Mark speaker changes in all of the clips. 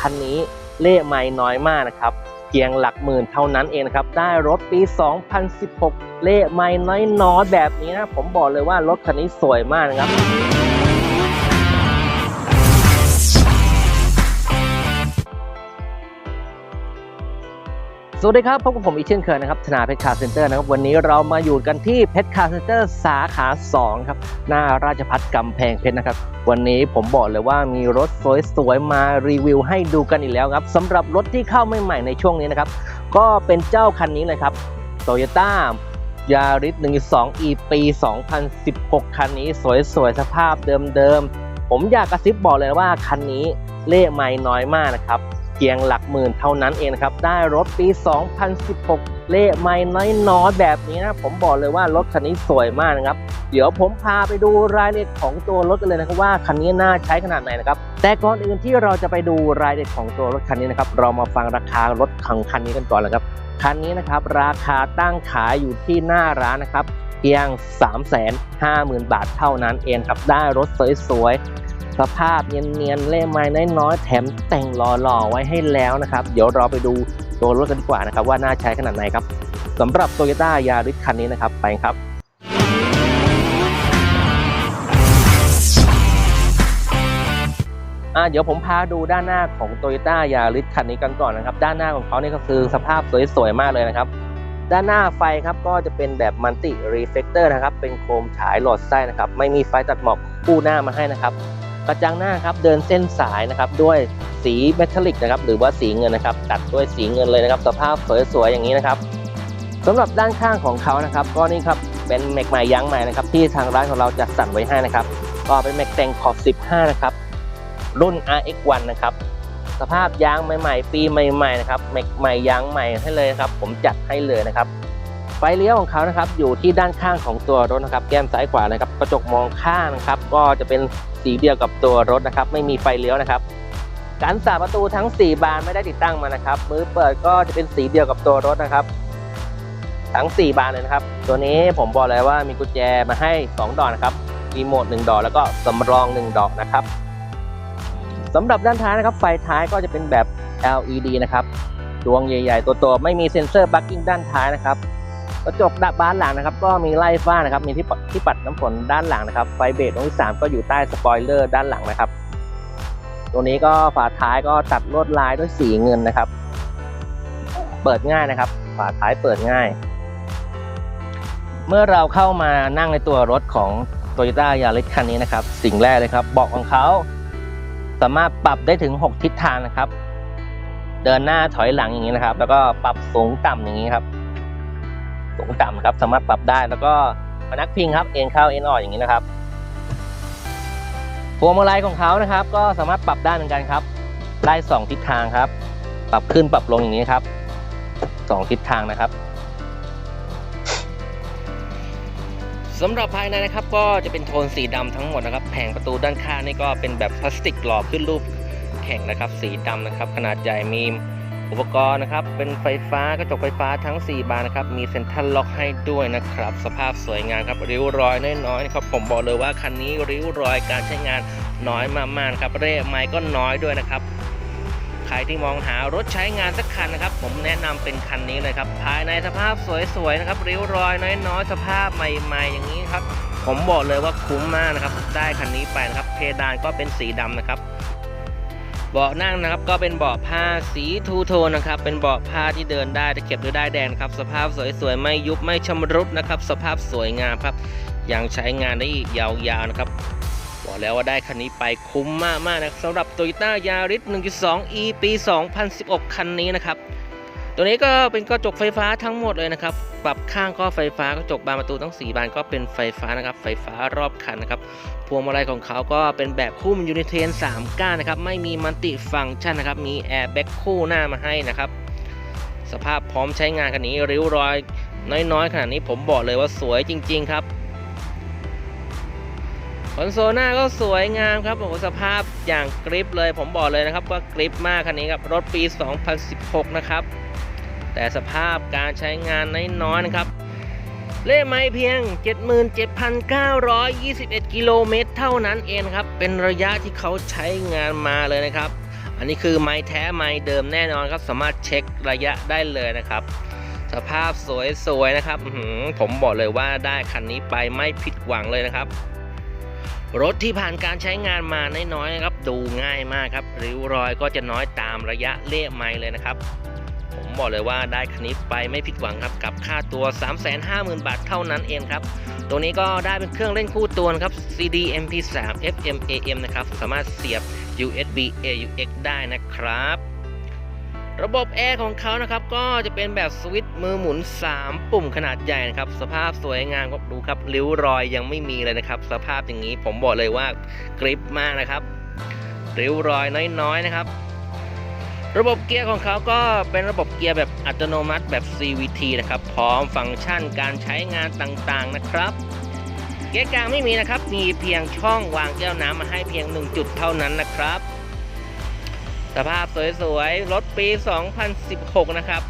Speaker 1: คันนี้เล่ไม่น้อยมากนะครับเพียงหลักหมื่นเท่านั้นเองนะครับ ได้รถปี 2016 เล่ไม่น้อยๆแบบนี้นะ ผมบอกเลยว่ารถคันนี้สวยมากนะครับ สวัสดีครับพบกับผมอีกเช่นเคยนะครับธนาเพชรคาร์เซ็นเตอร์นะครับวันนี้เรามาอยู่กันที่เพชรคาร์เซ็นเตอร์สาขา2ครับหน้าราชพัฒกำแพงเพชรนะครับ วันนี้ผมบอกเลยว่ามีรถสวยๆมารีวิวให้ดูกันอีกแล้วครับสำหรับรถที่เข้าใหม่ๆในช่วงนี้นะครับ ก็เป็นเจ้าคันนี้เลยครับ Toyota Yaris 1.2 e ปี 2016 คันนี้สวยๆสภาพเดิมๆผมอยากกระซิบบอกเลยว่าคันนี้เล่ไม่น้อยมากนะครับ พียงหลักหมื่นเท่านั้นเองครับ ได้รถปี 2016 เล่ไม่น้อยๆแบบนี้นะ ผมบอกเลยว่ารถคันนี้สวยมากนะครับ เดี๋ยวผมพาไปดูรายละเอียดของตัวรถกันเลยนะครับว่าคันนี้น่าใช้ขนาดไหนนะครับ แต่ก่อนอื่นที่เราจะไปดูรายละเอียดของตัวรถคันนี้นะครับ เรามาฟังราคารถของคันนี้กันก่อนเลยครับ คันนี้นะครับราคาตั้งขายอยู่ที่หน้าร้านนะครับเพียง 350,000 บาทเท่านั้นเองครับ ได้รถสวยๆ สภาพเนียนๆเล่มไม้น้อยๆแถมแต่งหล่อๆไว้ให้แล้วนะครับ เดี๋ยวเราไปดูตัวรถกันดีกว่านะครับ ว่าน่าใช้ขนาดไหนครับสำหรับ Toyota Yaris คันนี้นะครับไปครับอ่าเดี๋ยวผมพาดูด้านหน้าของ Toyota Yaris คันนี้กันก่อนนะครับ ด้านหน้าของเขาเนี่ก็คือสภาพสวยๆมากเลยนะครับ ด้านหน้าไฟครับก็จะเป็นแบบมัลติรีเฟกเตอร์นะครับ เป็นโคมฉายหลอดไส้นะครับ ไม่มีไฟตัดหมอกคู่หน้ามาให้นะครับ กระจังหน้าครับเดินเส้นสายนะครับด้วยสีเมทัลลิกนะครับหรือว่าสีเงินนะครับตัดด้วยสีเงินเลยนะครับ สภาพสวยๆอย่างนี้นะครับสำหรับด้านข้างของเขานะครับก็นี่ครับเป็นแม็กใหม่ยางใหม่นะครับที่ทางร้านของเราจัดสรรไว้ให้นะครับก็เป็นแม็กแต่งขอบ 15 นะครับรุ่น RX1 นะครับสภาพยางใหม่ๆปีใหม่ๆนะครับแม็กใหม่ยางใหม่ให้เลยนะครับผมจัดให้เลยนะครับ ไฟเลี้ยวของเขานะครับอยู่ที่ด้านข้างของตัวรถนะครับ แก้มซ้ายขวานะครับกระจกมองข้างนะครับ ก็จะเป็นสีเดียวกับตัวรถนะครับ ไม่มีไฟเลี้ยวนะครับการสาประตูทั้ง 4 บานไม่ได้ติดตั้งมานะครับ มือเปิดก็จะเป็นสีเดียวกับตัวรถนะครับ ทั้ง 4 บานเลยนะครับ ตัวนี้ผมบอกเลยว่ามีกุญแจมาให้ 2 ดอกนะครับรีโมท1ดอกแล้วก็สำรอง 1 ดอกนะครับสำหรับด้านท้ายนะครับ ไฟท้ายก็จะเป็นแบบ LED นะครับดวงใหญ่ ๆ ตัวโตไม่มีเซ็นเซอร์บัคกิ้งด้านท้ายนะครับ กระจกด้านบานหลังนะครับ ก็มีไล่ฟ้านะครับ มีที่ปัดที่ปัดน้ำฝนด้านหลังนะครับ ไฟเบรกตรงที่3ก็อยู่ใต้สปอยเลอร์ด้านหลังนะครับ ตัวนี้ก็ฝาท้ายก็ตัดลวดลายด้วยสีเงินนะครับ เปิดง่ายนะครับ ฝาท้ายเปิดง่าย เมื่อเราเข้ามานั่งในตัวรถของ Toyota Yaris คันนี้นะครับ สิ่งแรกเลยครับเบาะของเขาสามารถปรับได้ถึง 6 ทิศทางนะครับ เดินหน้าถอยหลังอย่างนี้นะครับ แล้วก็ปรับสูงต่ำอย่างนี้ครับ สูงต่ำครับ สามารถปรับได้แล้วก็พนักพิงครับเอ็นเข้าเอ็นออกอย่างนี้นะครับพวงมาลัยของเขานะครับ ก็สามารถปรับได้เหมือนกันครับได้สองทิศทางครับ ปรับขึ้นปรับลงอย่างนี้ครับสองทิศทางนะครับสำหรับภายในนะครับก็จะเป็นโทนสีดำทั้งหมดนะครับ แผงประตูด้านข้างนี่ก็เป็นแบบพลาสติกหล่อขึ้นรูปแข็งนะครับ สีดำนะครับ ขนาดใหญ่มี อุปกรณ์นะครับเป็นไฟฟ้ากระจกไฟฟ้าทั้ง 4 บานนะครับมีเซ็นทรัลล็อกให้ด้วยนะครับ สภาพสวยงามครับริ้วรอยน้อยๆนะครับผมบอกเลยว่าคันนี้ริ้วรอยการใช้งานน้อยมากๆครับเร่ไม้ก็น้อยด้วยนะครับใครที่มองหารถใช้งานสักคันนะครับ ผมแนะนำเป็นคันนี้เลยครับภายในสภาพสวยๆนะครับริ้วรอยน้อยๆ สภาพใหม่ๆ อย่างนี้ครับผมบอกเลยว่าคุ้มมากนะครับได้คันนี้ไปนะครับเพดานก็เป็นสีดำนะครับ เบาะนั่งนะครับก็เป็นเบาะผ้าสีทูโทนนะครับ เป็นเบาะผ้าที่เดินได้ตะเข็บด้วยได้แดงครับ สภาพสวยๆ ไม่ยุบไม่ชำรุดนะครับ สภาพสวยงามครับ ยังใช้งานได้อีกยาวๆนะครับ บอกแล้วว่าได้คันนี้ไปคุ้มมากมากๆนะสำหรับ Toyota Yaris 1.2 e ปี 2016 คันนี้นะครับ ตัวนี้ก็เป็นกระจกไฟฟ้าทั้งหมดเลยนะครับ ปรับข้างก็ไฟฟ้ากระจกบานประตูทั้ง 4 บานก็เป็นไฟฟ้านะครับ ไฟฟ้ารอบคันนะครับ พวงมาลัยของเขาก็เป็นแบบคู่มิยูนิเทน3ก้านนะครับ ไม่มีมัลติฟังก์ชันนะครับ มีแอร์แบ็กคู่หน้ามาให้นะครับ สภาพพร้อมใช้งานคันนี้ริ้วรอย น้อยๆขนาดนี้ผมบอกเลยว่าสวยจริง ๆ ครับคอนโซลหน้าก็สวยงามครับโอ้สภาพอย่างกริปเลย ผมบอกเลยนะครับว่ากริปมากคันนี้ครับ รถปี 2016 นะครับ แต่สภาพการใช้งานน้อยๆนะครับ เล่ไม่เพียง 77,921 กิโลเมตรเท่านั้นเองครับ เป็นระยะที่เขาใช้งานมาเลยนะครับ อันนี้คือไม้แท้ไม้เดิมแน่นอนครับ สามารถเช็คระยะได้เลยนะครับ สภาพสวยๆนะครับผมบอกเลยว่าได้คันนี้ไปไม่ผิดหวังเลยนะครับรถที่ผ่านการใช้งานมาน้อยๆครับ ดูง่ายมากครับ ริ้วรอยก็จะน้อยตามระยะเล่ไม้เลยนะครับ บอกเลยว่าได้คันนี้ไปไม่ผิดหวังครับกับค่าตัว 350,000 บาทเท่านั้นเองครับ ตัวนี้ก็ได้เป็นเครื่องเล่นคู่ตัวนะครับ CD MP3 FM AM นะครับ สามารถเสียบ USB AUX ได้นะครับ ระบบแอร์ของเขานะครับ ก็จะเป็นแบบสวิตช์มือหมุน 3 ปุ่มขนาดใหญ่นะครับ สภาพสวยงามครับดูครับริ้วรอยยังไม่มีเลยนะครับ สภาพอย่างนี้ผมบอกเลยว่ากริปมากนะครับริ้วรอยน้อยๆนะครับ ระบบเกียร์ของเขาก็เป็นระบบเกียร์แบบอัตโนมัติแบบ CVT นะครับ พร้อมฟังก์ชันการใช้งานต่างๆนะครับ เกียร์กลางไม่มีนะครับ มีเพียงช่องวางแก้วน้ำมาให้เพียง 1 จุดเท่านั้นนะครับ สภาพสวยๆ รถปี 2016 นะครับ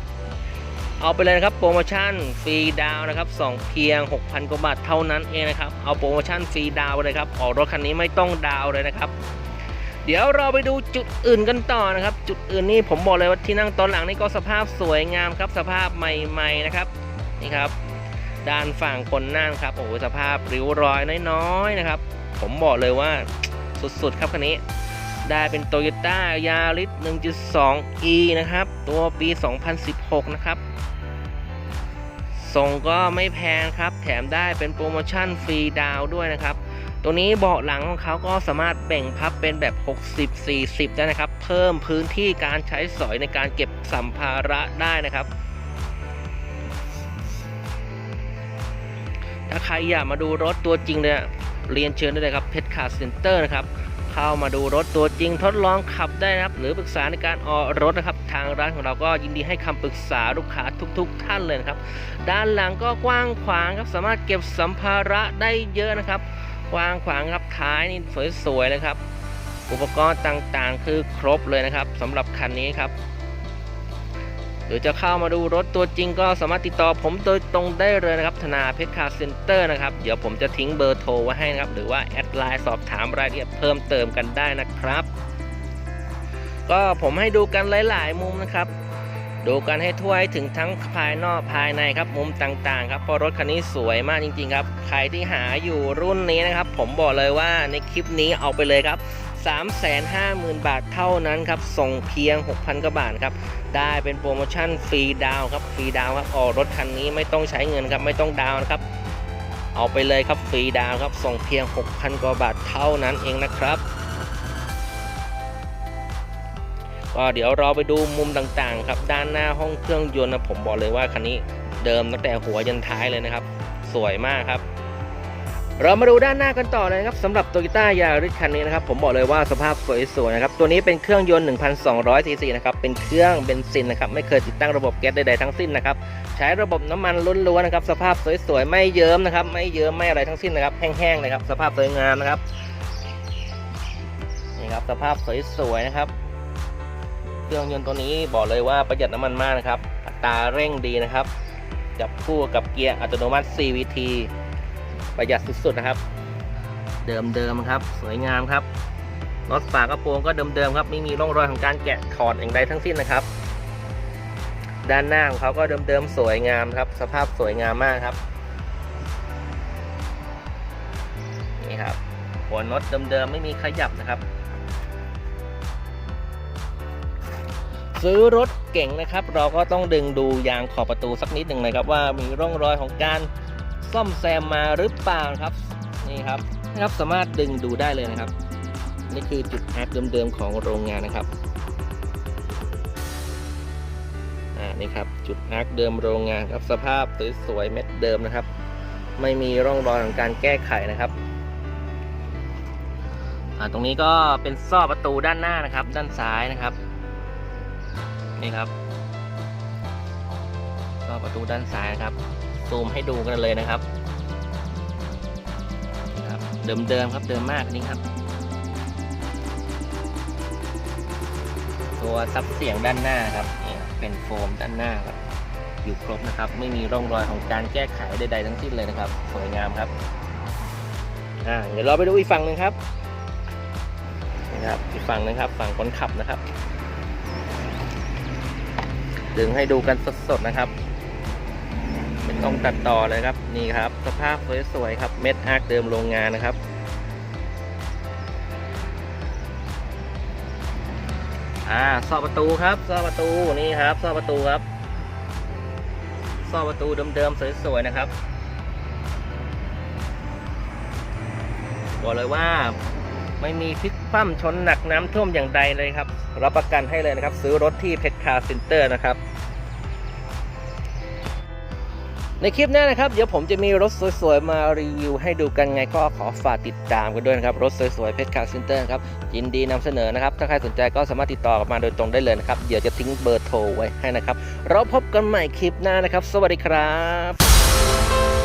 Speaker 1: เอาไปเลยนะครับโปรโมชั่นฟรีดาวนะครับ 2 เพียง 6,000 กว่าบาทเท่านั้นเองนะครับ เอาโปรโมชั่นฟรีดาวเลยครับ ออกรถคันนี้ไม่ต้องดาวเลยนะครับ เดี๋ยวเราไปดูจุดอื่นกันต่อนะครับ จุดอื่นนี่ผมบอกเลยว่าที่นั่งตอนหลังนี่ก็สภาพสวยงามครับ สภาพใหม่ๆนะครับนี่ครับ ด้านฝั่งคนนั่งครับโอ้โหสภาพริ้วรอยน้อยๆนะครับ ผมบอกเลยว่าสุดๆครับคันนี้ ได้เป็น Toyota Yaris 1.2e นะครับ ตัวปี 2016 นะครับส่งก็ไม่แพงครับ แถมได้เป็นโปรโมชั่นฟรีดาวด้วยนะครับ ตัวนี้เบาะหลังของเขาก็สามารถแบ่งพับเป็นแบบ 60-40 ได้นะครับ เพิ่มพื้นที่การใช้สอยในการเก็บสัมภาระได้นะครับ ถ้าใครอยากมาดูรถตัวจริงเนี่ยเรียนเชิญได้เลยครับเพชรคาร์เซ็นเตอร์นะครับ เข้ามาดูรถตัวจริงทดลองขับได้นะครับ หรือปรึกษาในการออกรถนะครับ ทางร้านของเราก็ยินดีให้คำปรึกษาลูกค้าทุก ๆ ท่านเลยนะครับ ด้านหลังก็กว้างขวางครับสามารถเก็บสัมภาระได้เยอะนะครับ กว้างขวางครับท้ายนี่สวยๆเลยครับ อุปกรณ์ต่างๆ คือครบเลยนะครับสำหรับคันนี้ครับหรือจะเข้ามาดูรถตัวจริงก็สามารถติดต่อผมโดยตรงได้เลยนะครับ ธนาเพชรคาร์เซ็นเตอร์นะครับ เดี๋ยวผมจะทิ้งเบอร์โทรไว้ให้นะครับ หรือว่าแอดไลน์สอบถามรายละเอียดเพิ่มเติมกันได้นะครับ ก็ผมให้ดูกันหลาย ๆ มุมนะครับ ดูกันให้ทั่วให้ถึงทั้งภายนอกภายในครับมุมต่างๆ ครับเพราะรถคันนี้สวยมากจริง ๆ ครับ ใครที่หาอยู่รุ่นนี้นะครับ ผมบอกเลยว่าในคลิปนี้เอาไปเลยครับ 350,000 บาทเท่านั้นครับ ส่งเพียง 6,000กว่าบาทครับ ได้เป็นโปรโมชั่นฟรีดาวครับฟรีดาวครับออกรถคันนี้ไม่ต้องใช้เงินครับไม่ต้องดาวนะครับ เอาไปเลยครับฟรีดาวครับส่งเพียง 6,000กว่าบาทเท่านั้นเองนะครับ ก็เดี๋ยวเราไปดูมุมต่างๆครับด้านหน้าห้องเครื่องยนต์นะผมบอกเลยว่าคันนี้เดิมตั้งแต่หัวยันท้ายเลยนะครับ สวยมากครับ เรามาดูด้านหน้ากันต่อเลยครับสำหรับ Toyota Yaris คันนี้นะครับผมบอกเลยว่าสภาพสวยๆนะครับตัวนี้เป็นเครื่องยนต์ 1,200ซีซีนะครับเป็นเครื่องเบนซินนะครับไม่เคยติดตั้งระบบแก๊สใดๆทั้งสิ้นนะครับใช้ระบบน้ำมันล้วนๆนะครับสภาพสวยๆไม่เยิ้มนะครับไม่เยิ้มไม่อะไรทั้งสิ้นนะครับแห้งๆเลยครับสภาพสวยงามนะครับนี่ครับสภาพสวยๆนะครับ เครื่องยนต์ตัวนี้บอกเลยว่าประหยัดน้ำมันมากนะครับ อัตราเร่งดีนะครับ จับคู่กับเกียร์อัตโนมัติ CVT ประหยัดสุดๆนะครับ เดิมๆครับ สวยงามครับน็อตฝากระโปรงก็เดิมๆครับไม่มีร่องรอยของการแกะถอดอย่างใดทั้งสิ้นนะครับ ด้านหน้าของเขาก็เดิมๆสวยงามครับ สภาพสวยงามมากครับนี่ครับหัวน็อตเดิมๆไม่มีขยับนะครับ ซื้อรถเก่งนะครับ เราก็ต้องดึงดูยางขอบประตูสักนิดหนึ่งนะครับ ว่ามีร่องรอยของการซ่อมแซมมาหรือเปล่าครับนี่ครับนะครับสามารถดึงดูได้เลยนะครับ นี่คือจุดแอคเดิมๆของโรงงานนะครับอ่านี่ครับจุดอาร์คเดิมโรงงานครับสภาพสวยๆเม็ดเดิมนะครับ ไม่มีร่องรอยของการแก้ไขนะครับอ่าตรงนี้ก็เป็นซ่อประตูด้านหน้านะครับ ด้านซ้ายนะครับ นี่ครับ ก็ประตูด้านซ้ายครับ ซูมให้ดูกันเลยนะครับครับ เดิมๆครับเดิมมากนี่ครับ ตัวซับเสียงด้านหน้าครับนี่เป็นโฟมด้านหน้าครับ อยู่ครบนะครับ ไม่มีร่องรอยของการแก้ไขใดๆทั้งสิ้นเลยนะครับ สวยงามครับอ่าเดี๋ยวเราไปดูอีกฝั่งหนึ่งครับนะครับอีกฝั่งหนึงครับ ฝั่งคนขับนะครับ ดึงให้ดูกันสดๆนะครับ เป็นต้องตัดต่อเลยครับ นี่ครับ สภาพสวยๆครับ เม็ดอาร์คเดิมโรงงานนะครับ อ่าซอประตูครับซอประตูนี่ครับซอประตูครับซอประตูเดิมๆสวยๆนะครับบอกเลยว่า ไม่มีพลิกคว่ำชนหนักน้ำท่วมอย่างใดเลยครับ รับประกันให้เลยนะครับ ซื้อรถที่เพชรคาร์เซ็นเตอร์นะครับ ในคลิปหน้านะครับ เดี๋ยวผมจะมีรถสวยๆ มารีวิวให้ดูกันไงก็ขอฝากติดตามกันด้วยนะครับ รถสวยๆเพชรคาร์เซ็นเตอร์ครับยินดีนำเสนอนะครับ ถ้าใครสนใจก็สามารถติดต่อกันมาโดยตรงได้เลยนะครับ เดี๋ยวจะทิ้งเบอร์โทรไว้ให้นะครับ เราพบกันใหม่คลิปหน้านะครับ สวัสดีครับ